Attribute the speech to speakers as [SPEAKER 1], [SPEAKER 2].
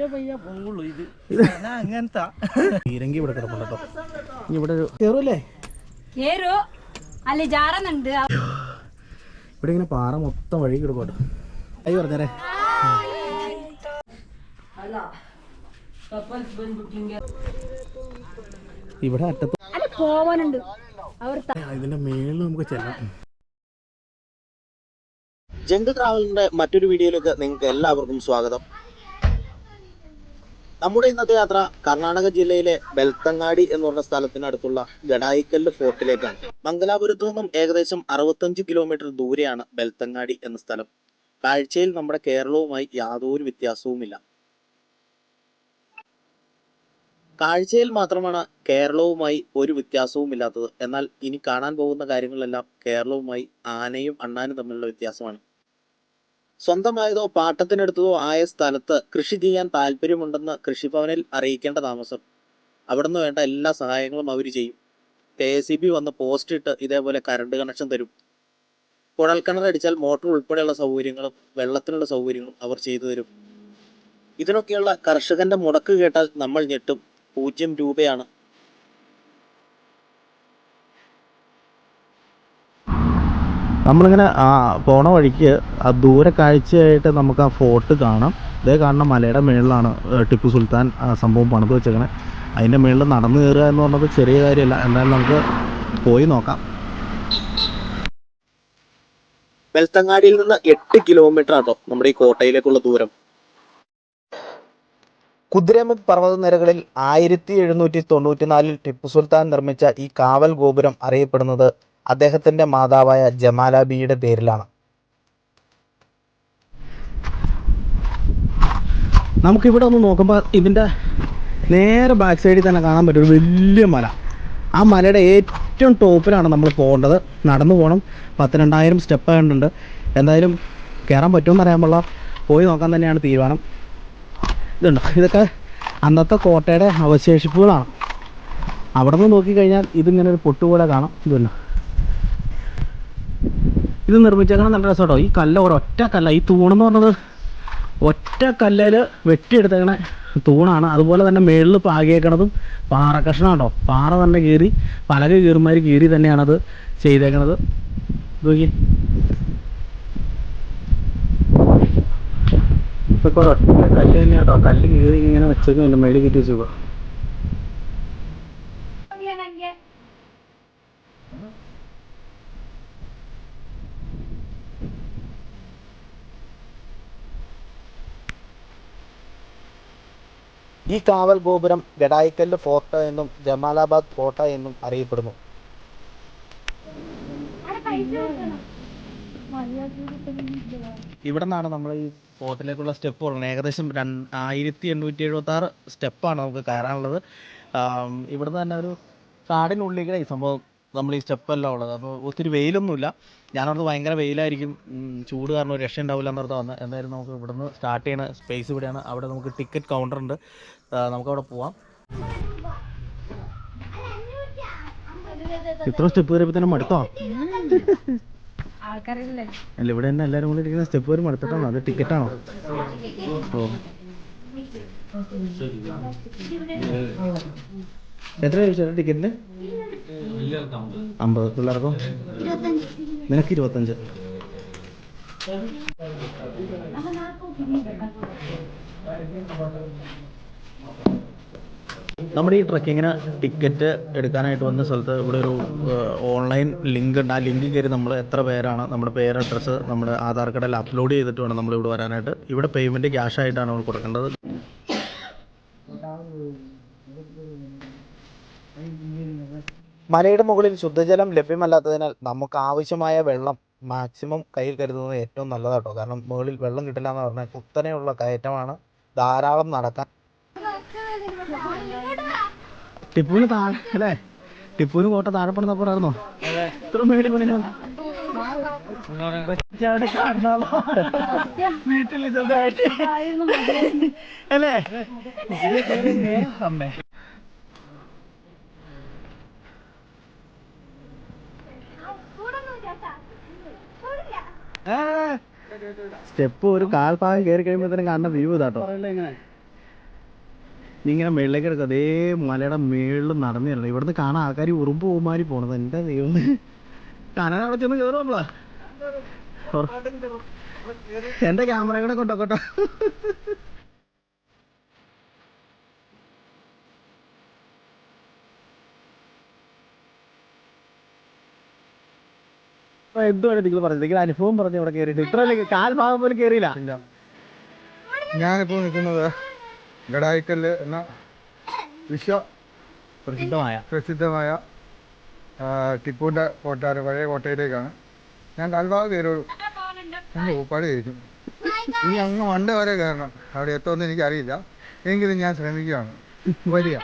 [SPEAKER 1] പെയ്യ പെയ്യ പോവുള്ളൂ ഇത്. അങ്ങനത്തെ.
[SPEAKER 2] തീരങ്കി ഇവിടെ കിടപ്പുണ്ടോ ഇവിടെ കയറൂല്ലേ
[SPEAKER 3] കയറൂ അല്ലെ? ജാറുന്നുണ്ട്.
[SPEAKER 2] ഇവിടെ ഇങ്ങനെ പാറ മൊത്തം വഴി കിടക്കോട്ടോ അയ്യോ പറഞ്ഞേ ഇവിടെ അറ്റത്ത്
[SPEAKER 3] പോവാനുണ്ട്.
[SPEAKER 2] ഇതിന്റെ മേളിൽ നമുക്ക് ചെല്ലാം.
[SPEAKER 4] ജംഗിൾ ട്രാവലിന്റെ മറ്റൊരു വീഡിയോയിലേക്ക് നിങ്ങൾക്ക് എല്ലാവർക്കും സ്വാഗതം. നമ്മുടെ ഇന്നത്തെ യാത്ര കർണാടക ജില്ലയിലെ ബെൽത്തങ്ങാടി എന്ന് പറഞ്ഞ സ്ഥലത്തിനടുത്തുള്ള ഗഡായിക്കല്ല് ഫോർട്ടിലേക്കാണ്. മംഗലാപുരത്തു നിന്നും ഏകദേശം അറുപത്തഞ്ച് കിലോമീറ്റർ ദൂരെയാണ് ബെൽത്തങ്ങാടി എന്ന സ്ഥലം. കാഴ്ചയിൽ നമ്മുടെ കേരളവുമായി യാതൊരു വ്യത്യാസവുമില്ല. കാഴ്ചയിൽ മാത്രമാണ് കേരളവുമായി ഒരു വ്യത്യാസവുമില്ലാത്തത്. എന്നാൽ ഇനി കാണാൻ പോകുന്ന കാര്യങ്ങളെല്ലാം കേരളവുമായി ആനയും അണ്ണാനും തമ്മിലുള്ള വ്യത്യാസമാണ്. സ്വന്തമായതോ പാട്ടത്തിനെടുത്തതോ ആയ സ്ഥലത്ത് കൃഷി ചെയ്യാൻ താല്പര്യമുണ്ടെന്ന് കൃഷിഭവനിൽ അറിയിക്കേണ്ട താമസം. അവിടുന്ന് വേണ്ട എല്ലാ സഹായങ്ങളും അവർ ചെയ്യും. കെ എസ് ബി വന്ന് പോസ്റ്റ് ഇട്ട് ഇതേപോലെ കറണ്ട് കണക്ഷൻ തരും. കുഴൽക്കിണറടിച്ചാൽ മോട്ടോർ ഉൾപ്പെടെയുള്ള സൗകര്യങ്ങളും വെള്ളത്തിനുള്ള സൗകര്യങ്ങളും അവർ ചെയ്തു തരും. ഇതിനൊക്കെയുള്ള കർഷകന്റെ മുടക്ക് കേട്ടാൽ നമ്മൾ ഞെട്ടും. പൂജ്യം രൂപയാണ്
[SPEAKER 2] നമ്മളിങ്ങനെ ആ പോണ വഴിക്ക് ആ ദൂരെ കാഴ്ചയായിട്ട് നമുക്ക് ആ ഫോർട്ട് കാണാം. ഇതേ കാണുന്ന മലയുടെ മുകളിലാണ് ടിപ്പു സുൽത്താൻ ആ സംഭവം പണിത് വെച്ചേക്കണേ. അതിന്റെ മുകളിൽ നടന്നു കയറുക എന്ന് പറഞ്ഞത് ചെറിയ കാര്യമല്ല. എന്തായാലും നമുക്ക് പോയി നോക്കാം.
[SPEAKER 4] വെൽത്തങ്ങാടിയിൽ നിന്ന് എട്ട് കിലോമീറ്റർ ആട്ടോ നമ്മുടെ ഈ കോട്ടയിലേക്കുള്ള ദൂരം. കുതിരമുഖ് പർവതനിരകളിൽ ആയിരത്തി എഴുന്നൂറ്റി തൊണ്ണൂറ്റി നാലിൽ ടിപ്പു സുൽത്താൻ നിർമ്മിച്ച ഈ കാവൽ ഗോപുരം അറിയപ്പെടുന്നത് അദ്ദേഹത്തിന്റെ മാതാവായ ജമാലാബിയുടെ പേരിലാണ്.
[SPEAKER 2] നമുക്കിവിടെ ഒന്ന് നോക്കുമ്പോൾ ഇതിന്റെ നേരെ ബാക്ക് സൈഡിൽ തന്നെ കാണാൻ പറ്റും ഒരു വലിയ മല. ആ മലയുടെ ഏറ്റവും ടോപ്പിലാണ് നമ്മൾ പോകേണ്ടത്. നടന്നു പോകണം പത്തിരണ്ടായിരം സ്റ്റെപ്പ് ആയിട്ടുണ്ട്. എന്തായാലും കയറാൻ പറ്റുമെന്ന് പാടില്ല പോയി നോക്കാൻ തന്നെയാണ് തീരുമാനം. ഇതുണ്ട്. ഇതൊക്കെ അന്നത്തെ കോട്ടയുടെ അവശേഷിപ്പുകളാണ്. അവിടെ നിന്ന് നോക്കിക്കഴിഞ്ഞാൽ ഇതിങ്ങനെ ഒരു പൊട്ടുപോലെ കാണാം. ഇതുണ്ടോ. ഇത് നിർമ്മിച്ചേക്കണം നല്ല രസം കേട്ടോ ഈ കല്ല് ഒരൊറ്റ കല്ല. ഈ തൂണെന്ന് പറഞ്ഞത് ഒറ്റ കല്ലിൽ വെട്ടിയെടുത്തേക്കണ തൂണാണ്. അതുപോലെ തന്നെ മേളിൽ പാകിയേക്കണതും പാറ കഷ്ണാട്ടോ. പാറ തന്നെ കീറി പലക കീറുമാതിരി കീറി തന്നെയാണത് ചെയ്തേക്കണത്. നോക്കി ഇപ്പൊ ഒരൊറ്റ കല്ല് തന്നെയാട്ടോ. കല്ല് കീറി ഇങ്ങനെ വെച്ചേക്കും മേളിൽ കിട്ടി വെച്ചേക്കുക
[SPEAKER 4] ഈ കാവൽ ഗോപുരം ഗഡായിക്കല്ല് ഫോർട്ട് എന്നും ജമാലാബാദ് ഫോർട്ട് എന്നും അറിയപ്പെടുന്നു.
[SPEAKER 2] ഇവിടെ നിന്നാണ് നമ്മൾ ഈ ഫോർട്ടിലേക്കുള്ള സ്റ്റെപ്പ് ഉള്ളത് ഏകദേശം ആയിരത്തി എണ്ണൂറ്റി എഴുപത്തി ആറ് സ്റ്റെപ്പാണ് നമുക്ക് കയറാനുള്ളത്. ഇവിടുന്ന് തന്നെ ഒരു കാടിനുള്ളിൽ ഈ സംഭവം. നമ്മൾ ഈ സ്റ്റെപ്പെല്ലാം ഉള്ളത്. അപ്പോൾ ഒത്തിരി വെയിലൊന്നുമില്ല. ഞാനവിടുന്ന് ഭയങ്കര വെയിലായിരിക്കും. ചൂട് കാരണം ഒരു രക്ഷ ഉണ്ടാവില്ല എന്നോർത്ത് വന്നത് എന്തായാലും നമുക്ക് ഇവിടുന്ന് സ്റ്റാർട്ട് ചെയ്യുന്ന സ്പേസ് ഇവിടെയാണ്. അവിടെ നമുക്ക് ടിക്കറ്റ് കൗണ്ടർ ഉണ്ട്. നമുക്കവിടെ പോവാം. ഇത്ര സ്റ്റെപ്പ് കയറിയപ്പോൾ തന്നെ മടുത്തോ? അല്ല ഇവിടെ തന്നെ എല്ലാവരും കൂടി ഇരിക്കുന്ന സ്റ്റെപ്പ് വരെ മടുത്തിട്ടാണോ? അത് ടിക്കറ്റാണോ ഓ. എത്ര ചോദിച്ചാൽ ടിക്കറ്റിന് അമ്പത് പിള്ളേർക്കോ? നിനക്ക് ഇരുപത്തഞ്ച്. നമ്മുടെ ഈ ട്രക്കിങ്ങിന് ടിക്കറ്റ് എടുക്കാനായിട്ട് വന്ന സ്ഥലത്ത് ഇവിടെ ഒരു ഓൺലൈൻ ലിങ്ക് ഉണ്ട്. ആ ലിങ്കിൽ കയറി നമ്മൾ എത്ര പേരാണ് നമ്മുടെ പേര് അഡ്രസ്സ് നമ്മുടെ ആധാർ കാർഡിൽ അപ്ലോഡ് ചെയ്തിട്ട് വേണം നമ്മൾ ഇവിടെ വരാനായിട്ട്. ഇവിടെ പേയ്മെന്റ് ക്യാഷ് ആയിട്ടാണ് നമ്മൾ കൊടുക്കേണ്ടത്.
[SPEAKER 4] മലയുടെ മുകളിൽ ശുദ്ധജലം ലഭ്യമല്ലാത്തതിനാൽ നമുക്ക് ആവശ്യമായ വെള്ളം മാക്സിമം കയ്യിൽ കരുതുന്നത് ഏറ്റവും നല്ലതാട്ടോ. കാരണം മുകളിൽ വെള്ളം കിട്ടില്ല എന്ന് പറഞ്ഞാൽ കുത്തനെയുള്ള കയറ്റമാണ് ധാരാളം നടക്കാൻ.
[SPEAKER 2] ടിപ്പുവിന് താഴെ അല്ലേ? ടിപ്പുവിന് കോട്ട താഴെ പണിതപ്പോഴായിരുന്നോ ഇത്ര മേടി പണി വീട്ടിൽ ചെറുതായിട്ട് അല്ലേ? അമ്മേ. സ്റ്റെപ്പ് ഒരു കാൽഭാഗം കയറി കഴിയുമ്പോഴത്തേനും കാണുന്ന വ്യൂ ഇതാട്ടോ നീ ഇങ്ങനെ. മേളിലേക്ക് എടുക്കുക. അതേ മലയുടെ മേളിൽ നടന്നു തരണം ഇവിടുന്ന് കാണാൻ ആൾക്കാർ ഉറുമ്പ് പോകുമാരി പോണത്. എന്റെ ദൈവം കാണാൻ അവിടെ ചെന്ന് കയറും നമ്മളാ. എന്റെ ക്യാമറ കൂടെ കൊണ്ടോക്കട്ടോ എന്തുവാണ് നിങ്ങൾ പറഞ്ഞത് നിങ്ങൾ അനുഭവം പറഞ്ഞു ഇവിടെ കയറിയിട്ട് ഇത്ര വലിയ കാൽ ഭാഗം പോലും കയറിയില്ല.
[SPEAKER 5] ഞാനിപ്പോൾ നിൽക്കുന്നത് ഗഡായിക്കല്ല് എന്ന വിശ്വ
[SPEAKER 2] പ്രസിദ്ധമായ
[SPEAKER 5] പ്രസിദ്ധമായ ടിപ്പുവിന്റെ കോട്ടാറ് പഴയ കോട്ടയിലേക്കാണ് ഞാൻ കാൽഭാഗം കയറുള്ളൂ ഞാൻ ഊപ്പാട് കയറിക്കും ഇനി അങ്ങ് മണ്ട വരെ കയറണം. അവിടെ എത്തുമെന്ന് എനിക്കറിയില്ല. എങ്കിലും ഞാൻ ശ്രമിക്കുകയാണ്. വരിക.